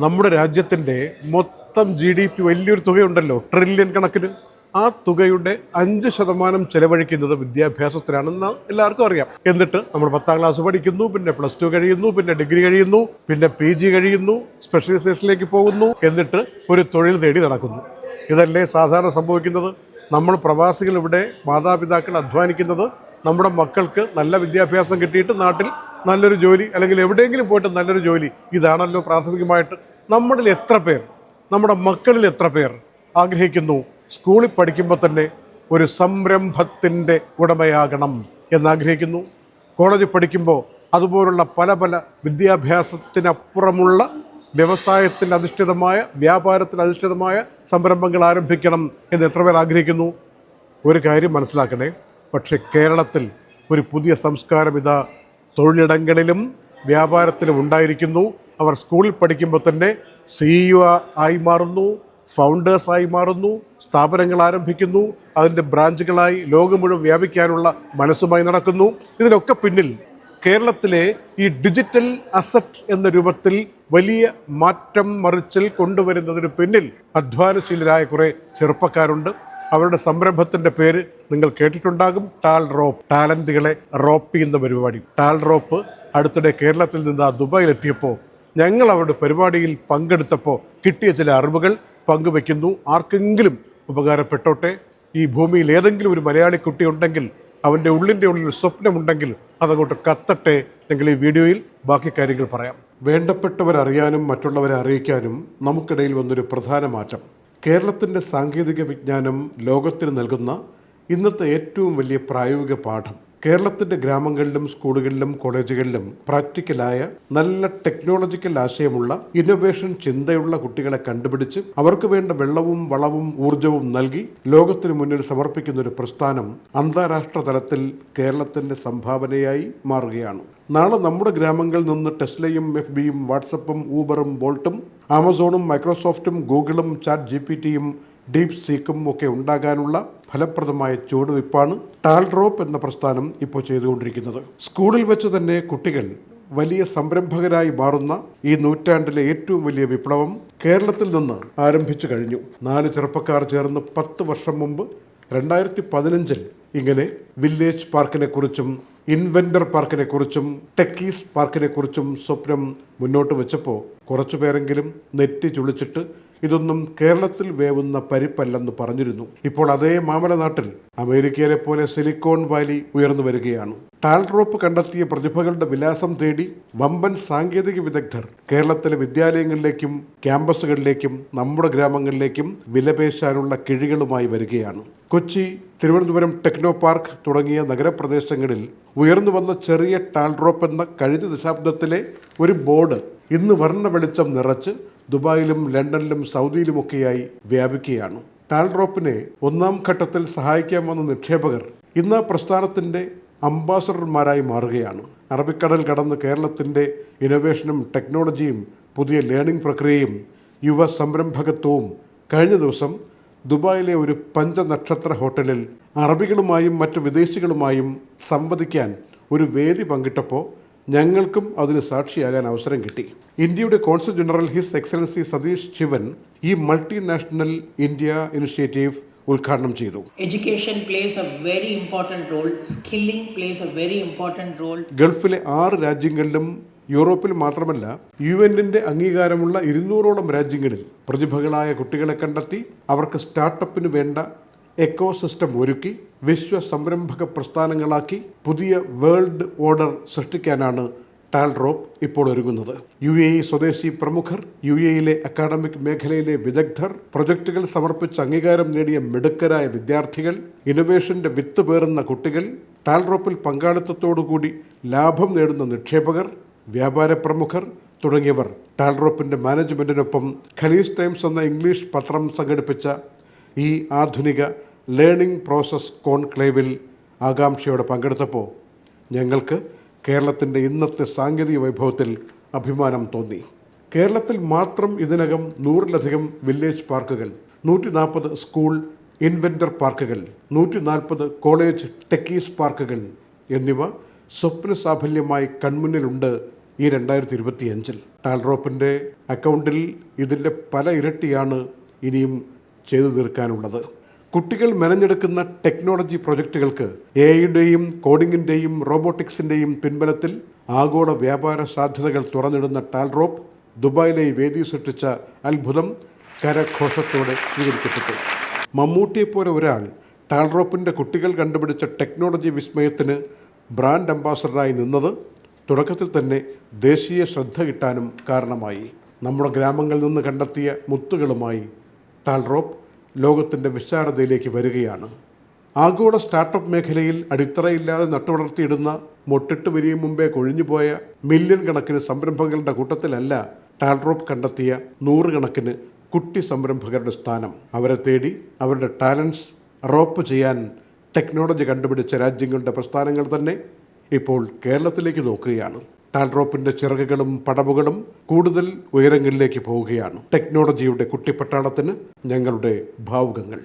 നമ്മുടെ രാജ്യത്തിന്റെ മൊത്തം ജി ഡി പി വലിയൊരു തുകയുണ്ടല്ലോ. ട്രില്യൺ കണക്കിന്. ആ തുകയുടെ അഞ്ച് ശതമാനം ചെലവഴിക്കുന്നത് വിദ്യാഭ്യാസത്തിലാണെന്ന് എല്ലാവർക്കും അറിയാം. എന്നിട്ട് നമ്മൾ പത്താം ക്ലാസ് പഠിക്കുന്നു പിന്നെ പ്ലസ് ടു കഴിയുന്നു പിന്നെ ഡിഗ്രി കഴിയുന്നു പിന്നെ പി ജി കഴിയുന്നു സ്പെഷ്യലൈസേഷനിലേക്ക് പോകുന്നു എന്നിട്ട് ഒരു തൊഴിൽ തേടി നടക്കുന്നു. ഇതല്ലേ സാധാരണ സംഭവിക്കുന്നത്? നമ്മൾ പ്രവാസികൾ ഇവിടെ മാതാപിതാക്കൾ അധ്വാനിക്കുന്നത് നമ്മുടെ മക്കൾക്ക് നല്ല വിദ്യാഭ്യാസം കിട്ടിയിട്ട് നാട്ടിൽ നല്ലൊരു ജോലി അല്ലെങ്കിൽ എവിടെയെങ്കിലും പോയിട്ട് നല്ലൊരു ജോലി. ഇതാണല്ലോ പ്രാഥമികമായിട്ട് നമ്മളിൽ എത്ര പേർ നമ്മുടെ മക്കളിൽ എത്ര പേർ ആഗ്രഹിക്കുന്നു? സ്കൂളിൽ പഠിക്കുമ്പോൾ തന്നെ ഒരു സംരംഭത്തിന്റെ ഉടമയാകണം എന്നാഗ്രഹിക്കുന്നു. കോളേജിൽ പഠിക്കുമ്പോൾ അതുപോലുള്ള പല പല വിദ്യാഭ്യാസത്തിനപ്പുറമുള്ള വ്യവസായത്തിൽ അധിഷ്ഠിതമായ വ്യാപാരത്തിൽ അധിഷ്ഠിതമായ സംരംഭങ്ങൾ ആരംഭിക്കണം എന്ന് എത്ര പേർ ആഗ്രഹിക്കുന്നു? ഒരു കാര്യം മനസ്സിലാക്കണേ. പക്ഷേ കേരളത്തിൽ ഒരു പുതിയ സംസ്കാരം ഇതാ തൊഴിലിടങ്ങളിലും വ്യാപാരത്തിലും ഉണ്ടായിരിക്കുന്നു. അവർ സ്കൂളിൽ പഠിക്കുമ്പോൾ തന്നെ സിഇഒ ആയി മാറുന്നു ഫൗണ്ടേഴ്സായി മാറുന്നു സ്ഥാപനങ്ങൾ ആരംഭിക്കുന്നു അതിന്റെ ബ്രാഞ്ചുകളായി ലോകം മുഴുവൻ വ്യാപിക്കാനുള്ള മനസ്സുമായി നടക്കുന്നു. ഇതിനൊക്കെ പിന്നിൽ കേരളത്തിലെ ഈ ഡിജിറ്റൽ അസറ്റ് എന്ന രൂപത്തിൽ വലിയ മാറ്റം മറിച്ചിൽ കൊണ്ടുവരുന്നതിന് പിന്നിൽ അധ്വാനശീലരായ കുറേ ചെറുപ്പക്കാരുണ്ട്. അവരുടെ സംരംഭത്തിന്റെ പേര് നിങ്ങൾ കേട്ടിട്ടുണ്ടാകും. ടാൽ റോപ്പ് ടാലന്റുകളെ റോപ്പ് ചെയ്യുന്ന പരിപാടി. ടാൽ റോപ്പ് അടുത്തിടെ കേരളത്തിൽ നിന്ന് ആ ദുബായിലെത്തിയപ്പോൾ ഞങ്ങൾ അവരുടെ പരിപാടിയിൽ പങ്കെടുത്തപ്പോൾ കിട്ടിയ ചില അറിവുകൾ പങ്കുവെക്കുന്നു. ആർക്കെങ്കിലും ഉപകാരപ്പെട്ടോട്ടെ? ഈ ഭൂമിയിൽ ഏതെങ്കിലും ഒരു മലയാളി കുട്ടി ഉണ്ടെങ്കിൽ അവന്റെ ഉള്ളിന്റെ ഉള്ളിൽ സ്വപ്നമുണ്ടെങ്കിൽ അതങ്ങോട്ട് കത്തട്ടെ. ഞങ്ങൾ ഈ വീഡിയോയിൽ ബാക്കി കാര്യങ്ങൾ പറയാം. വേണ്ടപ്പെട്ടവരറിയാനും മറ്റുള്ളവരെ അറിയിക്കാനും നമുക്കിടയിൽ വന്നൊരു പ്രധാന മാറ്റം. കേരളത്തിന്റെ സാങ്കേതിക വിജ്ഞാനം ലോകത്തിന് നൽകുന്ന ഇന്നത്തെ ഏറ്റവും വലിയ പ്രായോഗിക പാഠം. കേരളത്തിന്റെ ഗ്രാമങ്ങളിലും സ്കൂളുകളിലും കോളേജുകളിലും പ്രാക്ടിക്കലായ നല്ല ടെക്നോളജിക്കൽ ആശയമുള്ള ഇന്നൊവേഷൻ ചിന്തയുള്ള കുട്ടികളെ കണ്ടുപിടിച്ച് അവർക്ക് വേണ്ട വെള്ളവും വളവും ഊർജവും നൽകി ലോകത്തിന് മുന്നിൽ സമർപ്പിക്കുന്ന ഒരു പ്രസ്ഥാനം അന്താരാഷ്ട്ര തലത്തിൽ കേരളത്തിന്റെ സംഭാവനയായി മാറുകയാണ്. നാളെ നമ്മുടെ ഗ്രാമങ്ങളിൽ നിന്ന് ടെസ്ലയും എഫ് ബിയും വാട്സപ്പും ഊബറും ബോൾട്ടും ആമസോണും മൈക്രോസോഫ്റ്റും ഗൂഗിളും ചാറ്റ് ജി പി ടിയും ഡീപ് സീക്കും ഒക്കെ ഉണ്ടാകാനുള്ള ഫലപ്രദമായ ചുവടുവയ്പ്പാണ് ടാൽഡ്രോപ്പ് എന്ന പ്രസ്ഥാനം ഇപ്പോൾ ചെയ്തുകൊണ്ടിരിക്കുന്നത്. സ്കൂളിൽ വെച്ച് തന്നെ കുട്ടികൾ വലിയ സംരംഭകരായി മാറുന്ന ഈ നൂറ്റാണ്ടിലെ ഏറ്റവും വലിയ വിപ്ലവം കേരളത്തിൽ നിന്ന് ആരംഭിച്ചു കഴിഞ്ഞു. നാല് ചെറുപ്പക്കാർ ചേർന്ന് പത്ത് വർഷം മുമ്പ് രണ്ടായിരത്തി പതിനഞ്ചിൽ ഇങ്ങനെ വില്ലേജ് പാർക്കിനെ കുറിച്ചും ഇൻവെന്റർ പാർക്കിനെ കുറിച്ചും ടെക്കീസ് പാർക്കിനെ കുറിച്ചും സ്വപ്നം മുന്നോട്ട് വെച്ചപ്പോൾ കുറച്ചു പേരെങ്കിലും നെറ്റി ചുളിച്ചിട്ട് ഇതൊന്നും കേരളത്തിൽ വേവുന്ന പരിപ്പല്ലെന്ന് പറഞ്ഞിരുന്നു. ഇപ്പോൾ അതേ മാമല നാട്ടിൽ അമേരിക്കയിലെ പോലെ സിലിക്കോൺ വാലി ഉയർന്നു വരികയാണ്. ടാൽഡ്രോപ്പ് കണ്ടെത്തിയ പ്രതിഭകളുടെ വിലാസം തേടി വമ്പൻ സാങ്കേതിക വിദഗ്ധർ കേരളത്തിലെ വിദ്യാലയങ്ങളിലേക്കും ക്യാമ്പസുകളിലേക്കും നമ്മുടെ ഗ്രാമങ്ങളിലേക്കും വിലപേശാനുള്ള കിഴികളുമായി വരികയാണ്. കൊച്ചി തിരുവനന്തപുരം ടെക്നോ പാർക്ക് തുടങ്ങിയ നഗരപ്രദേശങ്ങളിൽ ഉയർന്നു വന്ന ചെറിയ ടാൽഡ്രോപ്പ് എന്ന കഴിഞ്ഞ ദശാബ്ദത്തിലെ ഒരു ബോർഡ് ഇന്ന് വർണ വെളിച്ചം നിറച്ച് ദുബായിലും ലണ്ടനിലും സൗദിയിലുമൊക്കെയായി വ്യാപിക്കുകയാണ്. ടാൽഡ്രോപ്പിനെ ഒന്നാം ഘട്ടത്തിൽ സഹായിക്കാൻ വന്ന നിക്ഷേപകർ ഇന്ന് പ്രസ്ഥാനത്തിന്റെ അംബാസഡർമാരായി മാറുകയാണ്. അറബിക്കടൽ കടന്ന് കേരളത്തിന്റെ ഇന്നൊവേഷനും ടെക്നോളജിയും പുതിയ ലേണിംഗ് പ്രക്രിയയും യുവ സംരംഭകത്വവും കഴിഞ്ഞ ദിവസം ദുബായിലെ ഒരു പഞ്ചനക്ഷത്ര ഹോട്ടലിൽ അറബികളുമായും മറ്റ് വിദേശികളുമായും സംവദിക്കാൻ ഒരു വേദി പങ്കിട്ടപ്പോൾ ഞങ്ങൾക്കും അതിന് സാക്ഷിയാകാൻ അവസരം കിട്ടി. ഇന്ത്യയുടെ consul general his excellency Satish Sivan ഈ മൾട്ടിനാഷണൽ ഇന്ത്യ ഇനിഷ്യേറ്റീവ് ഉദ്ഘാടനം ചെയ്തു. Education plays a very important role skilling plays a very important role ഗൾഫിലെ ആറ് രാജ്യങ്ങളിലും യൂറോപ്പിൽ മാത്രമല്ല യു എന്നിന്റെ അംഗീകാരമുള്ള ഇരുന്നൂറോളം രാജ്യങ്ങളിൽ പ്രതിഭകളായ കുട്ടികളെ കണ്ടെത്തി അവർക്ക് സ്റ്റാർട്ടപ്പിന് വേണ്ട എക്കോ സിസ്റ്റം ഒരുക്കി വിശ്വ സംരംഭക പ്രസ്ഥാനങ്ങളാക്കി പുതിയ വേൾഡ് ഓർഡർ സൃഷ്ടിക്കാനാണ് ടാൽഡ്രോപ്പ് ഇപ്പോൾ ഒരുങ്ങുന്നത്. യു എ ഇ സ്വദേശി പ്രമുഖർ യു എയിലെ അക്കാഡമിക് മേഖലയിലെ വിദഗ്ധർ പ്രൊജക്ടുകൾ സമർപ്പിച്ച് അംഗീകാരം നേടിയ മിടുക്കരായ വിദ്യാർത്ഥികൾ ഇന്നൊവേഷന്റെ വിത്ത് പേറുന്ന കുട്ടികൾ ടാൽഡ്രോപ്പിൽ പങ്കാളിത്തത്തോടുകൂടി ലാഭം നേടുന്ന നിക്ഷേപകർ വ്യാപാര പ്രമുഖർ തുടങ്ങിയവർ. ടാൽഡ്രോപ്പിന്റെ മാനേജ്മെന്റിനൊപ്പം ഖലീസ് ടൈംസ് എന്ന ഇംഗ്ലീഷ് പത്രം സംഘടിപ്പിച്ച ഈ ആധുനിക ലേണിംഗ് പ്രോസസ് കോൺക്ലേവിൽ ആകാംക്ഷയോടെ പങ്കെടുത്തപ്പോൾ ഞങ്ങൾക്ക് കേരളത്തിന്റെ ഇന്നത്തെ സാങ്കേതിക വൈഭവത്തിൽ അഭിമാനം തോന്നി. കേരളത്തിൽ മാത്രം ഇതിനകം നൂറിലധികം വില്ലേജ് പാർക്കുകൾ നൂറ്റി നാൽപ്പത് സ്കൂൾ ഇൻവെന്റർ പാർക്കുകൾ നൂറ്റി നാൽപ്പത് കോളേജ് ടെക്കീസ് പാർക്കുകൾ എന്നിവ സ്വപ്ന സാഫല്യമായി കൺമുന്നിലുണ്ട് ഈ രണ്ടായിരത്തി ഇരുപത്തി അഞ്ചിൽ ടാൽറോപ്പിന്റെ അക്കൗണ്ടിൽ ഇതിന്റെ പല ഇരട്ടിയാണ് ഇനിയും ചെയ്തു തീർക്കാനുള്ളത്. കുട്ടികൾ മെനഞ്ഞെടുക്കുന്ന ടെക്നോളജി പ്രൊജക്റ്റുകൾക്ക് എ ഐയുടെയും കോഡിങ്ങിന്റെയും റോബോട്ടിക്സിന്റെയും പിൻബലത്തിൽ ആഗോള വ്യാപാര സാധ്യതകൾ തുറന്നിടുന്ന ടാൽറോപ്പ് ദുബായിലെ വേദി സൃഷ്ടിച്ച അത്ഭുതം കരഘോഷത്തോടെ സ്വീകരിക്കപ്പെട്ടു. മമ്മൂട്ടിയെപ്പോലെ ഒരാൾ ടാൽറോപ്പിന്റെ കുട്ടികൾ കണ്ടുപിടിച്ച ടെക്നോളജി വിസ്മയത്തിന് ബ്രാൻഡ് അംബാസഡറായി നിന്നത് തുടക്കത്തിൽ തന്നെ ദേശീയ ശ്രദ്ധ കിട്ടാനും കാരണമായി. നമ്മുടെ ഗ്രാമങ്ങളിൽ നിന്ന് കണ്ടെത്തിയ മുത്തുകളുമായി ടാൽറോപ്പ് ലോകത്തിന്റെ വിശാലതയിലേക്ക് വരികയാണ്. ആഗോള സ്റ്റാർട്ടപ്പ് മേഖലയിൽ അടിത്തറയില്ലാതെ നട്ടുവളർത്തിയിടുന്ന മൊട്ടിട്ട് വിരിയും മുമ്പേ കൊഴിഞ്ഞുപോയ മില്യൺ കണക്കിന് സംരംഭങ്ങളുടെ കൂട്ടത്തിലല്ല ടാൽറോപ്പ് കണ്ടെത്തിയ നൂറുകണക്കിന് കുട്ടി സംരംഭകരുടെ സ്ഥാനം. അവരെ തേടി അവരുടെ ടാലൻസ് റോപ്പ് ചെയ്യാൻ ടെക്നോളജി കണ്ടുപിടിച്ച രാജ്യങ്ങളുടെ പ്രസ്ഥാനങ്ങൾ തന്നെ ഇപ്പോൾ കേരളത്തിലേക്ക് നോക്കുകയാണ്. ടാൽറോപ്പിന്റെ ചിറകുകളും പടവുകളും കൂടുതൽ ഉയരങ്ങളിലേക്ക് പോവുകയാണ്. ടെക്നോളജിയുടെ കുട്ടിപ്പട്ടാളത്തിന് ഞങ്ങളുടെ ഭാവുകങ്ങൾ.